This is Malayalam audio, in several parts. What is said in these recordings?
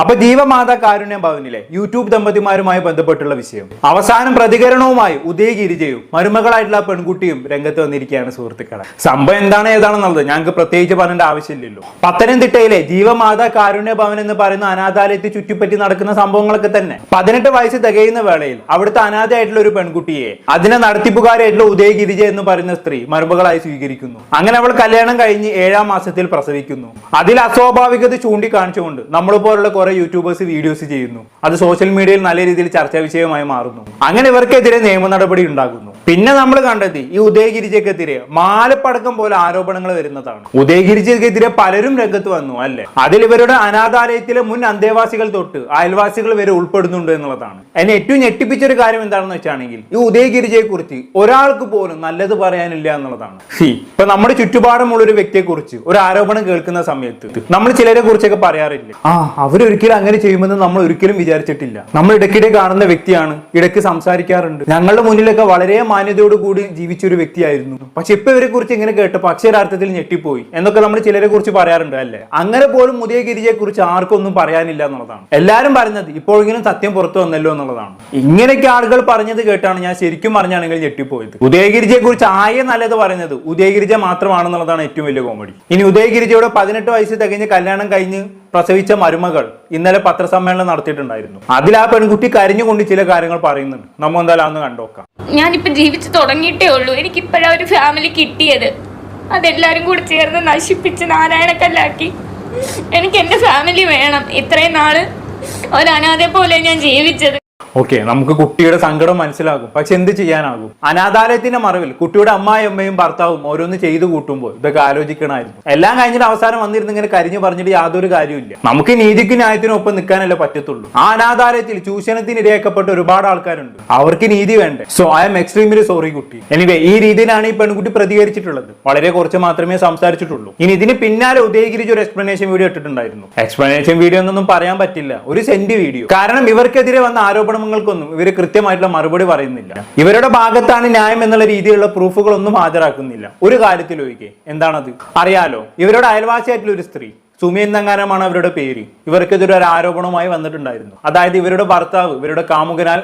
അപ്പൊ ജീവമാതാ കാരുണ്യം ഭവനിലെ യൂട്യൂബ് ദമ്പതിമാരുമായി ബന്ധപ്പെട്ടുള്ള വിഷയം. അവസാനം പ്രതികരണവുമായി ഉദയഗിരിജയും മരുമകളായിട്ടുള്ള പെൺകുട്ടിയും രംഗത്ത് വന്നിരിക്കുകയാണ് സുഹൃത്തുക്കളെ. സംഭവം എന്താണ് ഏതാണെന്നുള്ളത് ഞങ്ങൾക്ക് പ്രത്യേകിച്ച് പറയേണ്ട ആവശ്യമില്ലല്ലോ. പത്തനംതിട്ടയിലെ ജീവമാതാ കാരുണ്യ ഭവൻ എന്ന് പറയുന്ന അനാഥാലയത്തെ ചുറ്റിപ്പറ്റി നടക്കുന്ന സംഭവങ്ങളൊക്കെ തന്നെ പതിനെട്ട് വയസ്സ് തികയുന്ന വേളയിൽ അവിടുത്തെ അനാഥയായിട്ടുള്ള ഒരു പെൺകുട്ടിയെ അതിനെ നടത്തിപ്പുകാരായിട്ടുള്ള ഉദയഗിരിജ എന്ന് പറയുന്ന സ്ത്രീ മരുമകളായി സ്വീകരിക്കുന്നു. അങ്ങനെ അവൾ കല്യാണം കഴിഞ്ഞ് ഏഴാം മാസത്തിൽ പ്രസവിക്കുന്നു. അതിൽ അസ്വാഭാവികത ചൂണ്ടിക്കാണിച്ചുകൊണ്ട് നമ്മൾ പോലുള്ള കുറെ യൂട്യൂബേഴ്സ് വീഡിയോസ് ചെയ്യുന്നു. അത് സോഷ്യൽ മീഡിയയിൽ നല്ല രീതിയിൽ ചർച്ചാ വിഷയമായി മാറുന്നു. അങ്ങനെ ഇവർക്കെതിരെ നിയമ നടപടി ഉണ്ടാകുന്നു. പിന്നെ നമ്മൾ കണ്ടെത്തി ഈ ഉദയഗിരിജക്കെതിരെ മാലപ്പടക്കം പോലെ ആരോപണങ്ങൾ വരുന്നതാണ്. ഉദയഗിരിജക്കെതിരെ പലരും രംഗത്ത് വന്നു അല്ലെ? അതിൽ ഇവരുടെ അനാഥാലയത്തിലെ മുൻ അന്തേവാസികൾ തൊട്ട് അയൽവാസികൾ വരെ ഉൾപ്പെടുന്നുണ്ട് എന്നുള്ളതാണ്. എന്നെ ഏറ്റവും ഞെട്ടിപ്പിച്ച ഒരു കാര്യം എന്താണെന്ന് വെച്ചാണെങ്കിൽ ഈ ഉദയഗിരിജയെ കുറിച്ച് ഒരാൾക്ക് പോലും നല്ലത് പറയാനില്ല എന്നുള്ളതാണ്. ഇപ്പൊ നമ്മുടെ ചുറ്റുപാടുമുള്ള ഒരു വ്യക്തിയെ കുറിച്ച് ഒരു ആരോപണം കേൾക്കുന്ന സമയത്ത് നമ്മൾ ചിലരെ കുറിച്ചൊക്കെ പറയാറില്ല? ആ അവരൊരിക്കലും അങ്ങനെ ചെയ്യുമെന്ന് നമ്മൾ ഒരിക്കലും വിചാരിച്ചിട്ടില്ല. നമ്മൾ ഇടയ്ക്കിടെ കാണുന്ന വ്യക്തിയാണ് ഇടയ്ക്ക് സംസാരിക്കാറുണ്ട്. ഞങ്ങളുടെ മുന്നിലൊക്കെ വളരെ മാന്യതയോട് കൂടി ജീവിച്ച ഒരു വ്യക്തിയായിരുന്നു. പക്ഷെ ഇപ്പൊ ഇവരെ കുറിച്ച് ഇങ്ങനെ കേട്ടപ്പോൾ അക്ഷരാർത്ഥത്തിൽ ഞെട്ടിപ്പോയി. എന്നൊക്കെ നമ്മൾ ചിലരെ കുറിച്ച് പറയാറുണ്ട് അല്ലേ? അങ്ങനെ പോലും മുതിയ ഗിരിജയെ കുറിച്ച് ആർക്കൊന്നും പറയാനില്ല എന്നുള്ളതാണ്. എല്ലാരും പറയുന്നത് ഇപ്പോഴെങ്കിലും സത്യം പുറത്തു വന്നല്ലോ എന്നുള്ളതാണ്. ഇങ്ങനെയൊക്കെ ആളുകൾ പറഞ്ഞത് കേട്ടാണ് ഞാൻ ശരിക്കും പറഞ്ഞാണെങ്കിൽ ഞെട്ടിപ്പോയത്. ഉദയഗിരിജയെ കുറിച്ച് ആയ നല്ലത് പറയുന്നത് ഉദയഗിരിജ മാത്രമാണെന്നുള്ളതാണ് ഏറ്റവും വലിയ കോമഡി. ഇനി ഉദയഗിരിജയുടെ പതിനെട്ട് വയസ്സ് തികഞ്ഞ് കല്യാണം കഴിഞ്ഞ് പ്രസവിച്ച മരുമകൾ ഇന്നലെ പത്രസമ്മേളനം നടത്തിയിട്ടുണ്ടായിരുന്നു. അതിൽ ആ പെൺകുട്ടി കരഞ്ഞുകൊണ്ട് ചില കാര്യങ്ങൾ പറയുന്നുണ്ട്. നമ്മ എന്തായാലും അന്ന് കണ്ടോക്കാം ഞാനിപ്പോ ജീവിച്ചു തുടങ്ങിയിട്ടേ ഉള്ളൂ. എനിക്ക് ഇപ്പോഴാ ഒരു ഫാമിലി കിട്ടിയത്. അതെല്ലാരും കൂടി ചേർന്ന് നശിപ്പിച്ച് നാരായണക്കല്ലാക്കി. എനിക്ക് എന്റെ ഫാമിലി വേണം. ഇത്രയും നാൾ ഒരു അനാഥെ പോലെ ഞാൻ ജീവിച്ചത്. ഓക്കെ നമുക്ക് കുട്ടിയുടെ സങ്കടം മനസ്സിലാകും. പക്ഷെ എന്ത് ചെയ്യാനാകും? അനാഥാലയത്തിന്റെ മറവിൽ കുട്ടിയുടെ അമ്മായിയമ്മയും ഭർത്താവും ഓരോന്ന് ചെയ്തു കൂട്ടുമ്പോൾ ഇതൊക്കെ ആലോചിക്കണമായിരുന്നു. എല്ലാം കഴിഞ്ഞിട്ട് അവസാനം വന്നിരുന്ന് ഇങ്ങനെ കരിഞ്ഞു പറഞ്ഞിട്ട് യാതൊരു കാര്യമില്ല നമുക്ക് നീതിക്ക് ന്യായത്തിനും ഒപ്പം നിൽക്കാനല്ലേ പറ്റത്തുള്ളൂ. ആ അനാഥാലയത്തിൽ ചൂഷണത്തിന് ഇരയാക്കപ്പെട്ട ഒരുപാട് ആൾക്കാരുണ്ട്. അവർക്ക് നീതി വേണ്ടേ? So I'm extremely sorry കുട്ടി. എനിവേ ഈ രീതിയിലാണ് ഈ പെൺകുട്ടി പ്രതികരിച്ചിട്ടുള്ളത്. വളരെ കുറച്ച് മാത്രമേ സംസാരിച്ചിട്ടുള്ളൂ. ഇനി ഇതിന് പിന്നാലെ ഉദയഗിരിച്ച് ഒരു എക്സ്പ്ലനേഷൻ വീഡിയോ ഇട്ടിട്ടുണ്ടായിരുന്നു. എക്സ്പ്ലനേഷൻ വീഡിയോ എന്നൊന്നും പറയാൻ പറ്റില്ല. ഒരു സെന്റ് വീഡിയോ കാരണം ഇവർക്കെതിരെ വന്ന ആരോപണങ്ങൾക്കൊന്നും ഇവർ കൃത്യമായിട്ടുള്ള മറുപടി പറയുന്നില്ല. ഇവരുടെ ഭാഗത്താണ് ന്യായം എന്നുള്ള രീതിയിലുള്ള പ്രൂഫുകളൊന്നും ഹാജരാക്കുന്നില്ല. ഒരു കാര്യത്തിൽ ഒഴികെ. എന്താണത്? അറിയാലോ ഇവരുടെ അയൽവാസിയായിട്ടുള്ള ഒരു സ്ത്രീ സുമി എന്നങ്ങാനമാണ് അവരുടെ പേര്. ഇവർക്കെതിരെ ഒരു ആരോപണവുമായി വന്നിട്ടുണ്ടായിരുന്നു. അതായത് ഇവരുടെ ഭർത്താവ് ഇവരുടെ കാമുകനാൽ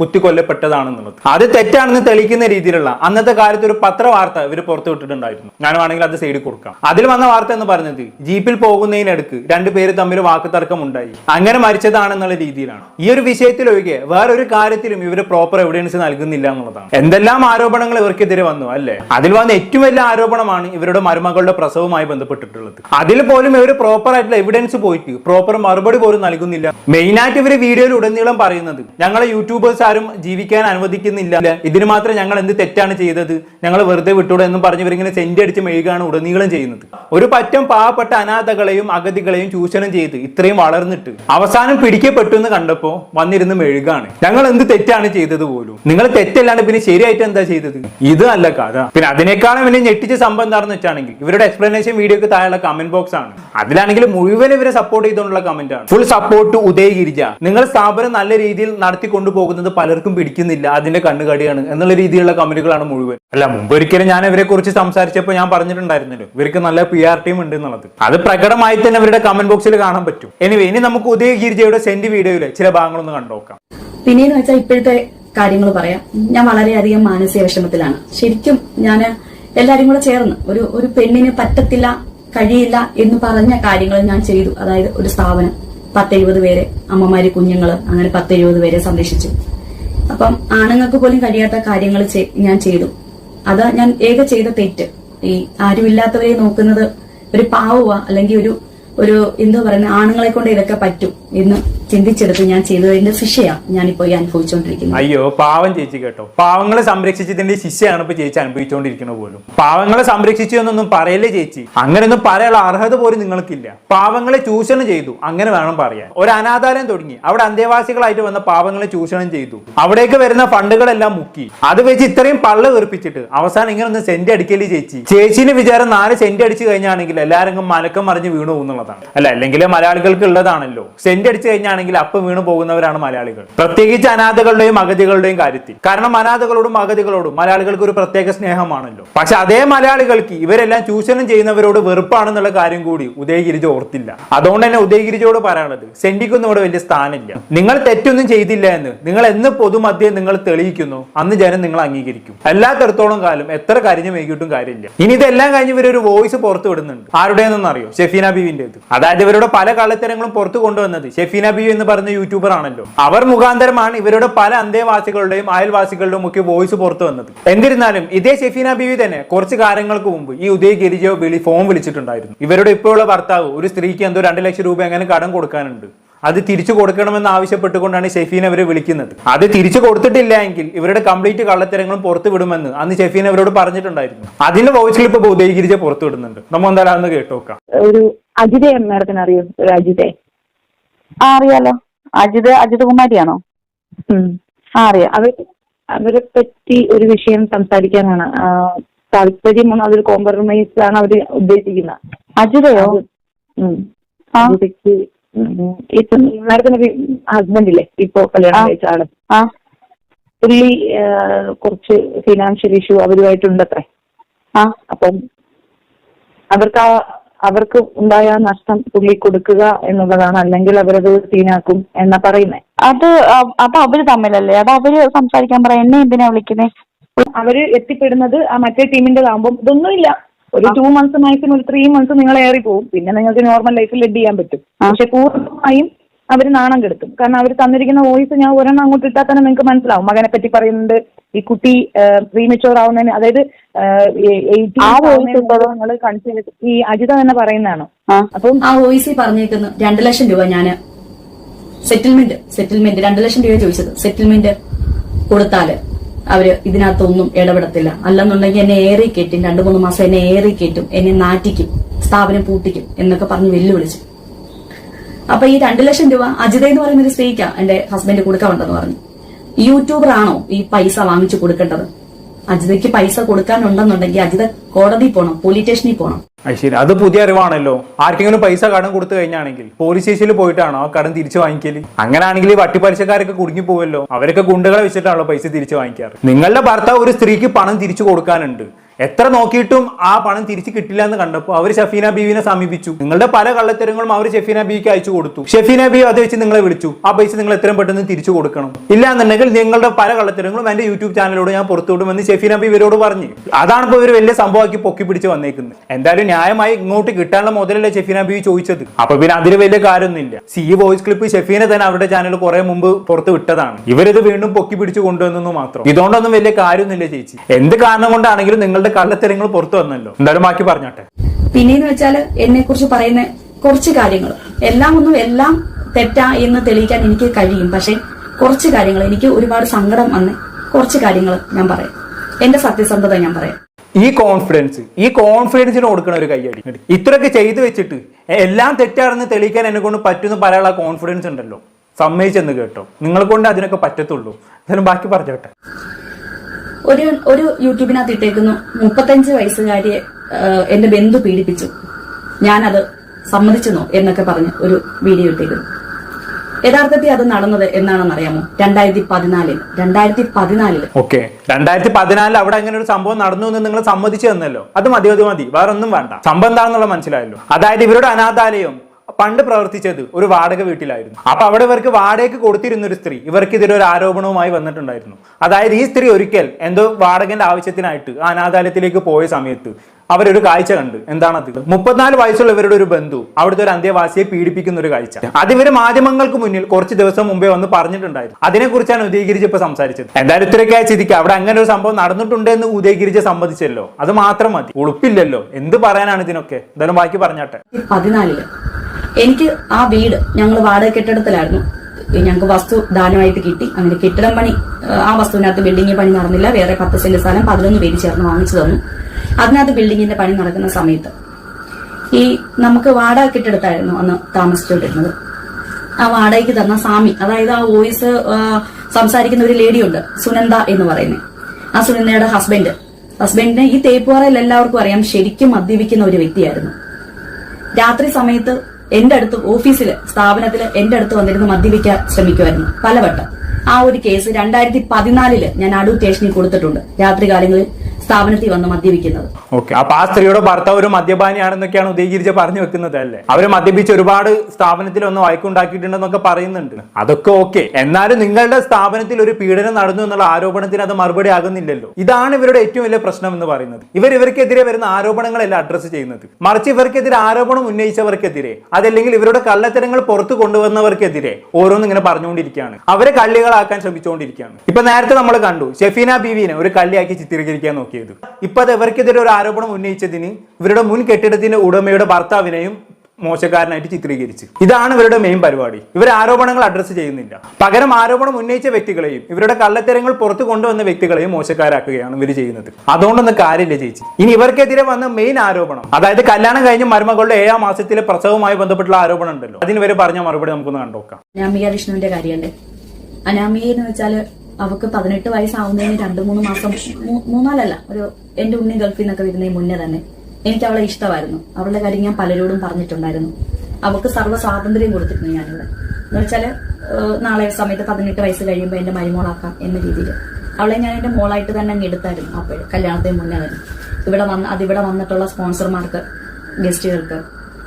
കുത്തിക്കൊല്ലപ്പെട്ടതാണെന്നുള്ളത്. അത് തെറ്റാണെന്ന് തെളിയിക്കുന്ന രീതിയിലുള്ള അന്നത്തെ കാലത്ത് ഒരു പത്രവാർത്ത ഇവർ പുറത്തുവിട്ടിട്ടുണ്ടായിരുന്നു ഞാൻ വേണമെങ്കിൽ അത് സൈഡിൽ കൊടുക്കാം. അതിൽ വന്ന വാർത്ത എന്ന് പറഞ്ഞത് ജീപ്പിൽ പോകുന്നതിനിടക്ക് രണ്ടുപേര് തമ്മിൽ വാക്കുതർക്കം ഉണ്ടായി അങ്ങനെ മരിച്ചതാണെന്നുള്ള രീതിയിലാണ്. ഈ ഒരു വിഷയത്തിൽ ഒഴികെ വേറൊരു കാര്യത്തിലും ഇവർ പ്രോപ്പർ എവിഡൻസ് നൽകുന്നില്ല എന്നുള്ളതാണ്. എന്തെല്ലാം ആരോപണങ്ങൾ ഇവർക്കെതിരെ വന്നു അല്ലേ? അതിൽ വന്ന ഏറ്റവും വലിയ ആരോപണമാണ് ഇവരുടെ മരുമകളുടെ പ്രസവവുമായി ബന്ധപ്പെട്ടിട്ടുള്ളത്. അതിൽ പോലും ഇവർ പ്രോപ്പർ ആയിട്ടുള്ള എവിഡൻസ് പോയിട്ട് പ്രോപ്പർ മറുപടി പോലും നൽകുന്നില്ല. മെയിൻ ആയിട്ട് ഇവർ വീഡിയോയിൽ ഉടനീളം പറയുന്നത് ഞങ്ങളെ യൂട്യൂബേഴ്സ് ആരും ജീവിക്കാൻ അനുവദിക്കുന്നില്ല. ഇതിന് മാത്രം ഞങ്ങൾ എന്ത് തെറ്റാണ് ചെയ്തത്? ഞങ്ങൾ വെറുതെ വിട്ടൂടെ എന്നും പറഞ്ഞ് ഇവരിങ്ങനെ സെന്റ് അടിച്ച് മെഴുകാണ് ഉടനീളം ചെയ്യുന്നത്. ഒരു പറ്റം പാവപ്പെട്ട അനാഥകളെയും അഗതികളെയും ചൂഷണം ചെയ്ത് ഇത്രയും വളർന്നിട്ട് അവസാനം പിടിക്കപ്പെട്ടു എന്ന് കണ്ടപ്പോ വന്നിരുന്ന് മെഴുകാണ്. ഞങ്ങൾ എന്ത് തെറ്റാണ് ചെയ്തത് പോലും? നിങ്ങൾ തെറ്റല്ലാണ്ട് പിന്നെ ശരിയായിട്ട് എന്താ ചെയ്തത്? ഇത് അല്ല കഥ. പിന്നെ അതിനേക്കാളും പിന്നെ ഞെട്ടിച്ച സംഭവം എന്താണെന്ന് വെച്ചാണെങ്കിൽ ഇവരുടെ എക്സ്പ്ലനേഷൻ വീഡിയോക്ക് താഴെയുള്ള കമന്റ് ബോക്സ് ആണ്. അതിലാണെങ്കിൽ മുഴുവൻ ഇവരെ സപ്പോർട്ട് ചെയ്തുകൊണ്ടുള്ള കമന്റ് ആണ്. Full support Udayagirija. നിങ്ങൾ സ്ഥാപനം നല്ല രീതിയിൽ നടത്തി പോകുന്നത് പലർക്കും പിടിക്കുന്നില്ല. അതിന്റെ കണ്ണുകടിയാണ് എന്നുള്ള രീതിയിലുള്ള കമന്റുകളാണ് മുഴുവൻ. അല്ല മുമ്പ് ഒരിക്കലും ഞാൻ ഇവരെ കുറിച്ച് സംസാരിച്ചപ്പോൾ ഞാൻ പറഞ്ഞിട്ടുണ്ടായിരുന്നല്ലോ. ഇവർക്ക് നല്ല പി ആർ ടീം ഉണ്ട് എന്നുള്ളത്. അത് പ്രകടമായി തന്നെ ഇവരുടെ കമന്റ് ബോക്സിൽ കാണാൻ പറ്റും. എനിവേ ഇനി നമുക്ക് ഉദയഗിരിജയുടെ സെന്റ് വീഡിയോയിലെ ചില ഭാഗങ്ങളൊന്ന് കണ്ടുനോക്കാം പിന്നെയെന്ന് വെച്ചാൽ ഇപ്പോഴത്തെ കാര്യങ്ങൾ പറയാം. ഞാൻ വളരെയധികം മാനസിക വിഷമത്തിലാണ്. ശരിക്കും ഞാൻ എല്ലാരും കൂടെ ചേർന്ന് ഒരു ഒരു പെണ്ണിന് പറ്റത്തില്ല കഴിയില്ല എന്ന് പറഞ്ഞ കാര്യങ്ങൾ ഞാൻ ചെയ്തു. അതായത് ഒരു സ്ഥാപനം. പത്തെഴുപത് പേരെ അമ്മമാര് കുഞ്ഞുങ്ങൾ അങ്ങനെ പത്തെഴുപത് പേരെ സംരക്ഷിച്ചു. അപ്പം ആണുങ്ങൾക്ക് പോലും കഴിയാത്ത കാര്യങ്ങൾ ഞാൻ ചെയ്തു. അത് ഞാൻ ഏക ചെയ്ത തെറ്റ്. ഈ ആരുമില്ലാത്തവരെ നോക്കുന്നത് ഒരു പാവുക അല്ലെങ്കിൽ ഒരു ഒരു എന്തോ പറയുന്ന ആണുങ്ങളെ കൊണ്ട് ഇതൊക്കെ പറ്റും എന്ന് ചിന്തിച്ചെടുത്ത് ഞാൻ ചെയ്തതിന്റെ ശിക്ഷയാണ് ഞാനിപ്പോ ഈ അനുഭവിച്ചുകൊണ്ടിരിക്കുന്നത് അയ്യോ പാവം ചേച്ചി കേട്ടോ. പാവങ്ങളെ സംരക്ഷിച്ചതിന്റെ ശിക്ഷയാണ് ഇപ്പൊ ചേച്ചി അനുഭവിച്ചുകൊണ്ടിരിക്കുന്നത് പോലും. പാവങ്ങളെ സംരക്ഷിച്ചു എന്നൊന്നും പറയല്ലേ ചേച്ചി? അങ്ങനെയൊന്നും പറയാനുള്ള അർഹത പോലും നിങ്ങൾക്കില്ല. പാവങ്ങളെ ചൂഷണം ചെയ്തു. അങ്ങനെ വേണം പറയാൻ. ഒരു അനാഥാലയം തുടങ്ങി. അവിടെ അന്തേവാസികളായിട്ട് വന്ന പാവങ്ങളെ ചൂഷണം ചെയ്തു. അവിടേക്ക് വരുന്ന ഫണ്ടുകളെല്ലാം മുക്കി. അത് വെച്ച് ഇത്രയും പള്ള വീർപ്പിച്ചിട്ട് അവസാനം ഇങ്ങനെ ഒന്ന് സെന്റ് അടിക്കൽ ചേച്ചി? ചേച്ചിന് വിചാരം നാല് സെന്റ് അടിച്ചു കഴിഞ്ഞാണെങ്കിൽ എല്ലാവരും മലക്കം മറിഞ്ഞ് വീണു പോകുന്നുള്ളതാണ്. അല്ല അല്ലെങ്കിൽ മലയാളികൾക്ക് ഉള്ളതാണല്ലോ. സെന്റ് അടിച്ചു കഴിഞ്ഞാണെങ്കിൽ പറയുകയാണെങ്കിൽ അപ്പം വീണു പോകുന്നവരാണ് മലയാളികൾ. പ്രത്യേകിച്ച് അനാഥകളുടെയും അഗതികളുടെയും കാര്യത്തിൽ. കാരണം അനാഥകളോടും അഗതികളോടും മലയാളികൾക്ക് ഒരു പ്രത്യേക സ്നേഹമാണല്ലോ. പക്ഷെ അതേ മലയാളികൾക്ക് ഇവരെല്ലാം ചൂഷണം ചെയ്യുന്നവരോട് വെറുപ്പാണെന്നുള്ള കാര്യം കൂടി ഉദയഗിരിജ ഓർത്തില്ല. അതുകൊണ്ട് തന്നെ ഉദയഗിരിജോട് പറയാനുള്ളത് സെന്റിക്കൊന്നും ഇവിടെ വലിയ സ്ഥാനമില്ല. നിങ്ങൾ തെറ്റൊന്നും ചെയ്തില്ല എന്ന്. നിങ്ങൾ എന്ന് പൊതുമധ്യം നിങ്ങൾ തെളിയിക്കുന്നു അന്ന് ജനം നിങ്ങൾ അംഗീകരിക്കും. എല്ലാ തരത്തോളം കാലം എത്ര കരിഞ്ഞു മേകിയിട്ടും കാര്യമില്ല. ഇനി ഇതെല്ലാം കഴിഞ്ഞ് ഇവരൊരു വോയിസ് പുറത്തു വിടുന്നുണ്ട് ആരുടെ അറിയോ ഷെഫീന ബീവിന്റേത് അതായത് ഇവരുടെ പല കള്ളത്തരങ്ങളും പുറത്തു കൊണ്ടുവന്നത് ഷെഫീന ബീവി എന്ന് പറയുന്ന യൂട്യൂബർ ആണല്ലോ. അവർ മുഖാന്തരമാണ് ഇവരുടെ പല അന്തേവാസികളുടെയും അയൽവാസികളുടെയും ഒക്കെ വോയിസ് പുറത്തു വന്നത്. എന്നിരുന്നാലും ഇതേ ഷെഫീന ബീവി തന്നെ കുറച്ച് കാലങ്ങൾക്ക് മുമ്പ് ഈ ഉദയ ഗിരിജോ വിളി ഫോൺ വിളിച്ചിട്ടുണ്ടായിരുന്നു. ഇവരുടെ ഇപ്പോഴുള്ള ഭർത്താവ് ഒരു സ്ത്രീക്ക് എന്തോ രണ്ട് ലക്ഷം രൂപ എങ്ങനെ കടം കൊടുക്കാനുണ്ട്. അത് തിരിച്ചു കൊടുക്കണമെന്ന് ആവശ്യപ്പെട്ടുകൊണ്ടാണ് ഷെഫീൻ അവരെ വിളിക്കുന്നത്. അത് തിരിച്ചു കൊടുത്തിട്ടില്ല എങ്കിൽ ഇവരുടെ കംപ്ലീറ്റ് കള്ളത്തരങ്ങളും പുറത്തു വിടുമെന്ന് അന്ന് ഷെഫീൻ അവരോട് പറഞ്ഞിട്ടുണ്ടായിരുന്നു. അതിന്റെ വോയിസ് ക്ലിപ്പ് ഉദയഗിരിജ പുറത്തു വിടുന്നുണ്ട്. നമ്മൾ എന്തായാലും കേട്ടോക്കാം. ഒരു അജിതയെ മാഡത്തിന് അറിയോ? ഒരു അജിതയെ ആ അറിയാലോ. അജിത് അജിത് കുമാരിയാണോ ഉം. ആ അറിയാം. അവർ അവരെ പറ്റി ഒരു വിഷയം സംസാരിക്കാനാണ്. താല്പര്യം അതൊരു കോംപ്രമൈസ് ആണ് അവർ ഉദ്ദേശിക്കുന്നത്. അജിതയോ. അജിതയ്ക്ക് ഇപ്പൊ മാഡത്തിന് ഒരു ഹസ്ബൻഡ് ഇല്ലേ? ഇപ്പോ കല്യാണം ആ. കഴിച്ച ആൾ. പുള്ളി കുറച്ച് ഫിനാൻഷ്യൽ ഇഷ്യൂ അവരുമായിട്ടുണ്ടത്രേ അപ്പം അവർക്ക് ആ അവർക്ക് ഉണ്ടായ നഷ്ടം പുള്ളി കൊടുക്കുക എന്നുള്ളതാണ്. അല്ലെങ്കിൽ അവരത് സീനാക്കും എന്നാ പറയുന്നത് അത് അത് അവർ തമ്മിലല്ലേ? അത് അവർ സംസാരിക്കാൻ പറയാം എന്നെ എന്തിനാ വിളിക്കുന്നേ? അവർ എത്തിപ്പെടുന്നത് ആ മറ്റേ ടീമിന്റേതാകുമ്പോൾ ഇതൊന്നുമില്ല. ഒരു ടു മന്ത്സ് മാക്സിമം ഒരു ത്രീ മന്ത്സ് നിങ്ങൾ ഏറി പോകും പിന്നെ നിങ്ങൾക്ക് നോർമൽ ലൈഫിൽ ലീഡ് ചെയ്യാൻ പറ്റും. പക്ഷെ പൂർണമായും അവർ നാണം കെടുത്തും. കാരണം അവർ തന്നിരിക്കുന്ന വോയിസ് ഞാൻ ഒരെണ്ണം അങ്ങോട്ട് ഇട്ടാൽ തന്നെ നിങ്ങൾക്ക് മനസ്സിലാവും. മകനെ പറ്റി പറയുന്നുണ്ട് ഈ കുട്ടി പ്രീമെച്ചോർ ആവുന്നതിന് അതായത്? നിങ്ങൾ കൺസിഡർ ഈ അജിത തന്നെ പറയുന്നതാണോ. അപ്പം ആ വോയിസിൽ പറഞ്ഞേക്കുന്നു രണ്ടു ലക്ഷം രൂപ ഞാൻ. സെറ്റിൽമെന്റ് സെറ്റിൽമെന്റ് രണ്ടു ലക്ഷം രൂപ ചോദിച്ചത്. സെറ്റിൽമെന്റ് കൊടുത്താൽ അവർ ഇതിനകത്തൊന്നും ഇടപെടത്തില്ല. അല്ലെന്നുണ്ടെങ്കിൽ എന്നെ ഏറി കെട്ടും രണ്ടു മൂന്ന് മാസം എന്നെ ഏറി കെട്ടും എന്നെ നാറ്റിക്കും സ്ഥാപനം പൂട്ടിക്കും എന്നൊക്കെ പറഞ്ഞ് വെല്ലുവിളിച്ചു. അപ്പൊ ഈ രണ്ടു ലക്ഷം രൂപ അജിത എന്ന് പറയുന്ന ഒരു സ്ത്രീക്കാ എന്റെ ഹസ്ബൻഡ് കൊടുക്കാൻ ഉണ്ടെന്ന് പറഞ്ഞു. യൂട്യൂബർ ആണോ ഈ പൈസ വാങ്ങിച്ചു കൊടുക്കേണ്ടത്? അജിതയ്ക്ക് പൈസ കൊടുക്കാനുണ്ടെന്നുണ്ടെങ്കിൽ അജിത കോടതി പോണം പോലീസ് സ്റ്റേഷനിൽ പോണം. ശരി. അത് പുതിയ അറിവാണല്ലോ. ആർക്കെങ്കിലും പൈസ കടം കൊടുത്തു കഴിഞ്ഞാണെങ്കിൽ പോലീസ് സ്റ്റേഷനിൽ പോയിട്ടാണോ ആ കടം തിരിച്ചു വാങ്ങിക്കൽ? അങ്ങനെയാണെങ്കിൽ വട്ടിപ്പലിശക്കാരൊക്കെ കുടുങ്ങി പോവല്ലോ. അവരൊക്കെ ഗുണ്ടകളെ വെച്ചിട്ടാണല്ലോ പൈസ തിരിച്ചു വാങ്ങിക്കാറ്. നിങ്ങളുടെ ഭർത്താവ് ഒരു സ്ത്രീക്ക് പണം തിരിച്ചു കൊടുക്കാനുണ്ട്. എത്ര നോക്കിയിട്ടും ആ പണം തിരിച്ചു കിട്ടില്ല എന്ന് കണ്ടപ്പോൾ അവർ ഷഫീന ബീവിനെ സമീപിച്ചു. നിങ്ങളുടെ പല കള്ളത്തരങ്ങളും അവർ ഷഫീന ബീവിക്ക് അയച്ചു കൊടുത്തു. ഷഫീന ബീവ് അത് വെച്ച് നിങ്ങളെ വിളിച്ചു. ആ പൈസ നിങ്ങൾ എത്രയും പെട്ടെന്ന് തിരിച്ചു കൊടുക്കണം. ഇല്ല എന്നുണ്ടെങ്കിൽ നിങ്ങളുടെ പല കള്ളത്തരങ്ങളും എന്റെ യൂട്യൂബ് ചാനലിലൂടെ ഞാൻ പുറത്തു വിടുമെന്ന് ഷെഫീന ബി ഇവരോട് പറഞ്ഞു. അതാണ് ഇപ്പോൾ ഇവർ വലിയ സംഭവമാക്കി പൊക്കി പിടിച്ച് വന്നേക്കുന്നത്. എന്തായാലും ന്യായമായി ഇങ്ങോട്ട് കിട്ടാനുള്ള മുതലല്ലേ ഷെഫീന ബി ചോദിച്ചത്. അപ്പൊ പിന്നെ അതിന് വലിയ കാര്യമൊന്നുമില്ല. സി വോയിസ് ക്ലിപ്പ് ഷെഫീനെ തന്നെ അവരുടെ ചാനൽ കുറെ മുമ്പ് പുറത്ത് വിട്ടതാണ്. ഇവരിത് വീണ്ടും പൊക്കി പിടിച്ച് കൊണ്ടുവന്നു മാത്രം. ഇതുകൊണ്ടൊന്നും വലിയ കാര്യമൊന്നുമില്ല ചേച്ചി. എന്ത് കാരണം കൊണ്ടാണെങ്കിലും നിങ്ങളുടെ കള്ളത്തരങ്ങൾ പുറത്തു വന്നല്ലോ. എന്തായാലും ബാക്കി പറഞ്ഞാട്ടെ. പിന്നെന്ന് വെച്ചാൽ എന്നെ കുറിച്ച് പറയുന്ന കുറച്ച് കാര്യങ്ങൾ. എല്ലാം ഒന്നും എല്ലാം തെറ്റാ എന്ന് തെളിയിക്കാൻ എനിക്ക് കഴിയും. പക്ഷെ കുറച്ച് കാര്യങ്ങൾ. എനിക്ക് ഒരുപാട് സങ്കടം വന്ന് കുറച്ച് കാര്യങ്ങൾ ഞാൻ പറയാം. എന്റെ സത്യസന്ധത ഞാൻ പറയാം. ഈ കോൺഫിഡൻസ് ഈ കോൺഫിഡൻസിന് കൊടുക്കണ ഒരു കൈയടി ഇത്രയൊക്കെ ചെയ്തു വെച്ചിട്ട് എല്ലാം തെറ്റാണെന്ന് തെളിയിക്കാൻ എന്നെ കൊണ്ട് പറ്റുന്ന പറയാനുള്ള കോൺഫിഡൻസ് ഉണ്ടല്ലോ. സമ്മതിച്ചെന്ന് കേട്ടോ. നിങ്ങളെ കൊണ്ട് അതിനൊക്കെ പറ്റത്തുള്ളൂ. എന്നാലും ബാക്കി പറഞ്ഞോട്ടെ. ഒരു ഒരു യൂട്യൂബിനകത്ത് ഇട്ടേക്കുന്നു മുപ്പത്തഞ്ച് വയസ്സുകാരിയെ എന്റെ ബന്ധു പീഡിപ്പിച്ചു. ഞാനത് സമ്മതിച്ചെന്നോ എന്നൊക്കെ പറഞ്ഞ് ഒരു വീഡിയോ ഇട്ടേക്കുന്നു. യഥാർത്ഥത്തിൽ അത് നടന്നത് എന്നാണെന്ന് അറിയാമോ രണ്ടായിരത്തി പതിനാലിൽ രണ്ടായിരത്തി പതിനാലിൽ ഓക്കെ. രണ്ടായിരത്തി പതിനാലിൽ അവിടെ അങ്ങനെ ഒരു സംഭവം നടന്നു എന്ന് നിങ്ങൾ സമ്മതിച്ചു തന്നല്ലോ. അത് മതി അത് മതി. വേറെ ഒന്നും വേണ്ട. സംഭവം എന്താണെന്നുള്ള മനസ്സിലായല്ലോ. അതായത് ഇവരുടെ അനാഥാലയം പണ്ട് പ്രവർത്തിച്ചത് ഒരു വാടക വീട്ടിലായിരുന്നു. അപ്പൊ അവിടെ ഇവർക്ക് വാടകയ്ക്ക് കൊടുത്തിരുന്ന ഒരു സ്ത്രീ ഇവർക്ക് ഇതിലൊരു ആരോപണവുമായി വന്നിട്ടുണ്ടായിരുന്നു. അതായത് ഈ സ്ത്രീ ഒരിക്കൽ എന്തോ വാടകന്റെ ആവശ്യത്തിനായിട്ട് അനാഥാലയത്തിലേക്ക് പോയ സമയത്ത് അവരൊരു കാഴ്ച കണ്ട്. എന്താണത്? മുപ്പത്തിനാല് വയസ്സുള്ളവരുടെ ഒരു ബന്ധു അവിടുത്തെ ഒരു അന്തേവാസിയെ പീഡിപ്പിക്കുന്ന ഒരു കാഴ്ച. അത് ഇവർ മാധ്യമങ്ങൾക്ക് മുന്നിൽ കുറച്ച് ദിവസം മുമ്പേ വന്ന് പറഞ്ഞിട്ടുണ്ടായിരുന്നു. അതിനെക്കുറിച്ചാണ് ഉദയഗിരിജ് ഇപ്പൊ സംസാരിച്ചത്. എന്തായാലും ഇത്രയൊക്കെ ചിരിക്കുക അവിടെ അങ്ങനെ ഒരു സംഭവം നടന്നിട്ടുണ്ട് എന്ന് ഉദയഗിരിജ് സമ്മതിച്ചല്ലോ. അത് മാത്രം മതി. ഉളുപ്പില്ലല്ലോ. എന്ത് പറയാനാണ് ഇതിനൊക്കെ? എന്തായാലും ബാക്കി പറഞ്ഞാട്ടെ. പതിനാലിൽ. എനിക്ക് ആ വീട് ഞങ്ങൾ വാടക കെട്ടിടത്തിലായിരുന്നു. ഞങ്ങൾക്ക് വസ്തു ദാനമായിട്ട് കിട്ടി. അങ്ങനെ കെട്ടിടം പണി ആ വസ്തുവിനകത്ത് ബിൽഡിംഗ് പണി നടന്നില്ല. വേറെ പത്ത് സെന്റ് സ്ഥലം പതിനൊന്ന് പേര് ചേർന്ന് വാങ്ങിച്ചു തന്നു. അതിനകത്ത് ബിൽഡിങ്ങിന്റെ പണി നടക്കുന്ന സമയത്ത് ഈ നമുക്ക് വാടക കെട്ടിടത്തായിരുന്നു അന്ന് താമസിച്ചുകൊണ്ടിരുന്നത്. ആ വാടകയ്ക്ക് തന്ന സാമി അതായത് ആ വോയിസ് സംസാരിക്കുന്ന ഒരു ലേഡിയുണ്ട് സുനന്ദ എന്ന് പറയുന്നത് ആ സുനന്ദയുടെ ഹസ്ബൻഡ് ഹസ്ബൻഡിനെ ഈ തേപ്പുപാറയിൽ എല്ലാവർക്കും അറിയാം ശരിക്കും മദ്യപിക്കുന്ന ഒരു വ്യക്തിയായിരുന്നു. രാത്രി സമയത്ത് എന്റെ അടുത്ത് ഓഫീസിൽ സ്ഥാപനത്തിൽ എന്റെ അടുത്ത് വന്നിരുന്ന് മദ്യപിക്കാൻ ശ്രമിക്കുമായിരുന്നു പലവട്ടം. ആ ഒരു കേസ് രണ്ടായിരത്തി പതിനാലിൽ ഞാൻ അടൂർ സ്റ്റേഷനിൽ കൊടുത്തിട്ടുണ്ട്. രാത്രികാലങ്ങളിൽ സ്ഥാപനത്തിൽ വന്ന് മദ്യപിക്കുന്നത്. ഓക്കെ. അപ്പൊ ആ സ്ത്രീയുടെ ഭർത്താവ് ഒരു മദ്യപാനിയാണെന്നൊക്കെയാണ് ഉദയഗിരിച്ച പറഞ്ഞു വെക്കുന്നത് അല്ലേ? അവർ മദ്യപിച്ച് ഒരുപാട് സ്ഥാപനത്തിൽ ഒന്ന് വഴക്കുണ്ടാക്കിയിട്ടുണ്ടെന്നൊക്കെ പറയുന്നുണ്ട്. അതൊക്കെ ഓക്കെ. എന്നാലും നിങ്ങളുടെ സ്ഥാപനത്തിൽ ഒരു പീഡനം നടന്നു എന്നുള്ള ആരോപണത്തിന് അത് മറുപടി ആകുന്നില്ലല്ലോ. ഇതാണ് ഇവരുടെ ഏറ്റവും വലിയ പ്രശ്നം എന്ന് പറയുന്നത്. ഇവർ ഇവർക്കെതിരെ വരുന്ന ആരോപണങ്ങളല്ല അഡ്രസ്സ് ചെയ്യുന്നത്. മറിച്ച് ഇവർക്കെതിരെ ആരോപണം ഉന്നയിച്ചവർക്കെതിരെ അതല്ലെങ്കിൽ ഇവരുടെ കള്ളത്തരങ്ങൾ പുറത്തു കൊണ്ടുവന്നവർക്കെതിരെ ഓരോന്നും ഇങ്ങനെ പറഞ്ഞുകൊണ്ടിരിക്കുകയാണ്. അവരെ കള്ളികളാക്കാൻ ശ്രമിച്ചുകൊണ്ടിരിക്കുകയാണ്. ഇപ്പൊ നേരത്തെ നമ്മൾ കണ്ടു ഷെഫീന ബീവിനെ ഒരു കള്ളിയാക്കി ചിത്രീകരിക്കാൻ നോക്കിയത് ഇപ്പൊ അത് ഇവർക്കെതിരെ ഒരു ആരോപണം ഉന്നയിച്ചതിന് ഇവരുടെ മുൻ കെട്ടിടത്തിന്റെ ഉടമയുടെ ഭർത്താവിനെയും മോശക്കാരനായിട്ട് ചിത്രീകരിച്ചു. ഇതാണ് ഇവരുടെ മെയിൻ പരിപാടി. ഇവർ ആരോപണങ്ങൾ അഡ്രസ്സ് ചെയ്യുന്നില്ല. പകരം ആരോപണം ഉന്നയിച്ച വ്യക്തികളെയും ഇവരുടെ കള്ളത്തരങ്ങൾ പുറത്തു കൊണ്ടുവന്ന വ്യക്തികളെയും മോശക്കാരാക്കുകയാണ് ഇവർ ചെയ്യുന്നത്. അതുകൊണ്ടൊന്നും കാര്യമില്ല ചേച്ചി. ഇനി ഇവർക്കെതിരെ വന്ന മെയിൻ ആരോപണം അതായത് കല്യാണം കഴിഞ്ഞ മരുമകളുടെ ഏഴാം മാസത്തിലെ പ്രസവവുമായി ബന്ധപ്പെട്ടുള്ള ആരോപണം ഉണ്ടല്ലോ അതിന് ഇവർ പറഞ്ഞ മറുപടി നമുക്കൊന്ന് കണ്ടോക്കാം അനാമിക വിഷ്ണുവിന്റെ കാര്യമുണ്ട് അനാമിക എന്ന് വെച്ചാൽ അവക്ക് പതിനെട്ട് വയസ്സാവുന്നതിന് രണ്ട് മൂന്ന് മാസം മൂന്നാലല്ല ഒരു എന്റെ ഉണ്ണി ഗൾഫിൽ നിന്നൊക്കെ വരുന്നതിന് മുന്നേ തന്നെ എനിക്ക് അവളെ ഇഷ്ടമായിരുന്നു. അവളുടെ കാര്യം ഞാൻ പലരോടും പറഞ്ഞിട്ടുണ്ടായിരുന്നു. അവൾക്ക് സർവ സ്വാതന്ത്ര്യം കൊടുത്തിരുന്നു ഞാനിവിടെ. എന്ന് വെച്ചാൽ നാളെ സമയത്ത് പതിനെട്ട് വയസ്സ് കഴിയുമ്പോൾ എന്റെ മരുമോളാക്കാം എന്ന രീതിയിൽ അവളെ ഞാൻ എന്റെ മോളായിട്ട് തന്നെ അങ്ങ് എടുത്തായിരുന്നു അപ്പോഴും കല്യാണത്തിന് മുന്നേ തന്നെ. ഇവിടെ വന്ന് അതിവിടെ വന്നിട്ടുള്ള സ്പോൺസർമാർക്ക് ഗസ്റ്റുകൾക്ക്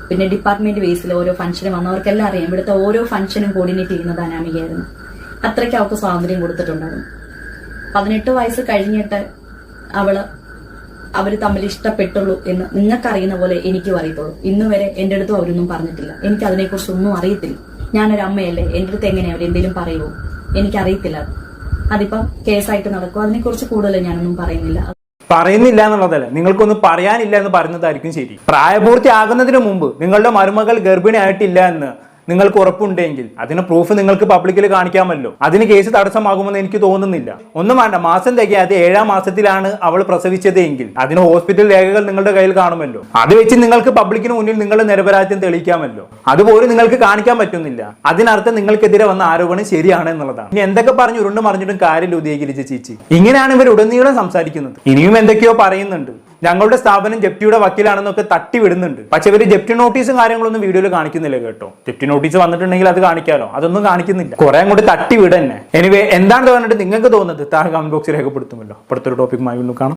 പിന്നെ ഡിപ്പാർട്ട്മെന്റ് ബേസിൽ ഓരോ ഫംഗ്ഷനും വന്നവർക്കെല്ലാം അറിയാം. ഇവിടുത്തെ ഓരോ ഫംഗ്ഷനും കോർഡിനേറ്റ് ചെയ്യുന്നത് അനാമികയായിരുന്നു അത്രയ്ക്ക് അവൾക്ക് സ്വാതന്ത്ര്യം കൊടുത്തിട്ടുണ്ടായിരുന്നു. പതിനെട്ട് വയസ്സ് കഴിഞ്ഞിട്ട് അവൾ അവർ തമ്മിൽ ഇഷ്ടപ്പെട്ടുള്ളൂ എന്ന് നിങ്ങൾക്കറിയുന്ന പോലെ എനിക്കും അറിയത്തുള്ളൂ. ഇന്ന് വരെ എന്റെ അടുത്തും അവരൊന്നും പറഞ്ഞിട്ടില്ല. എനിക്ക് അതിനെക്കുറിച്ച് ഒന്നും അറിയത്തില്ല. ഞാനൊരു അമ്മയല്ലേ? എന്റെ അടുത്ത് എങ്ങനെയാ അവരെന്തെങ്കിലും പറയുമോ എനിക്കറിയത്തില്ല അത്. അതിപ്പം കേസായിട്ട് നടക്കും അതിനെക്കുറിച്ച് കൂടുതൽ ഞാനൊന്നും പറയുന്നില്ല. പറയുന്നില്ല എന്നുള്ളതല്ല. നിങ്ങൾക്കൊന്നും പറയാനില്ല എന്ന് പറയുന്നതായിരിക്കും ശരി. പ്രായപൂർത്തിയാകുന്നതിന് മുമ്പ് നിങ്ങളുടെ മരുമകൾ ഗർഭിണിയായിട്ടില്ല എന്ന് നിങ്ങൾക്ക് ഉറപ്പുണ്ടെങ്കിൽ അതിന് പ്രൂഫ് നിങ്ങൾക്ക് പബ്ലിക്കിൽ കാണിക്കാമല്ലോ. അതിന് കേസ് തടസ്സമാകുമെന്ന് എനിക്ക് തോന്നുന്നില്ല. ഒന്നും വേണ്ട മാസം തികയാതെ ഏഴാം മാസത്തിലാണ് അവൾ പ്രസവിച്ചത് എങ്കിൽ അതിന് ഹോസ്പിറ്റൽ രേഖകൾ നിങ്ങളുടെ കയ്യിൽ കാണുമല്ലോ. അത് വെച്ച് നിങ്ങൾക്ക് പബ്ലിക്കിന് മുന്നിൽ നിങ്ങളുടെ നിരപരാധ്യം തെളിയിക്കാമല്ലോ. അതുപോലും നിങ്ങൾക്ക് കാണിക്കാൻ പറ്റുന്നില്ല. അതിനർത്ഥം നിങ്ങൾക്കെതിരെ വന്ന ആരോപണം ശരിയാണ് എന്നുള്ളതാണ് ഇനി എന്തൊക്കെ പറഞ്ഞു ഉരുണ്ട് മറിഞ്ഞിട്ടും കാര്യം ഉദയഗിരിച്ച ചേച്ചി. ഇങ്ങനെയാണ് ഇവർ ഉടനീളം സംസാരിക്കുന്നത്. ഇനിയും എന്തൊക്കെയോ പറയുന്നുണ്ട്. ഞങ്ങളുടെ സ്ഥാപനം ജപ്തിയുടെ വക്കീലാണെന്നൊക്കെ തട്ടി വിടുന്നുണ്ട്. പക്ഷെ ഇവർ ജപ്തി നോട്ടീസും കാര്യങ്ങളൊന്നും വീഡിയോയിൽ കാണിക്കുന്നില്ല കേട്ടോ. ജപ്തി നോട്ടീസ് വന്നിട്ടുണ്ടെങ്കിൽ അത് കാണിക്കാലോ? അതൊന്നും കാണിക്കുന്നില്ല. കുറെ അങ്ങോട്ട് തട്ടി വിടന്നെ. എനിവേ എന്താണ് തോന്നിട്ട് നിങ്ങൾക്ക് തോന്നുന്നത് താഴെ കമന്റ് ബോക്സിൽ രേഖപ്പെടുത്തുമല്ലോ. അടുത്തൊരു ടോപ്പിക്കുമായി വീണ്ടും കാണാം.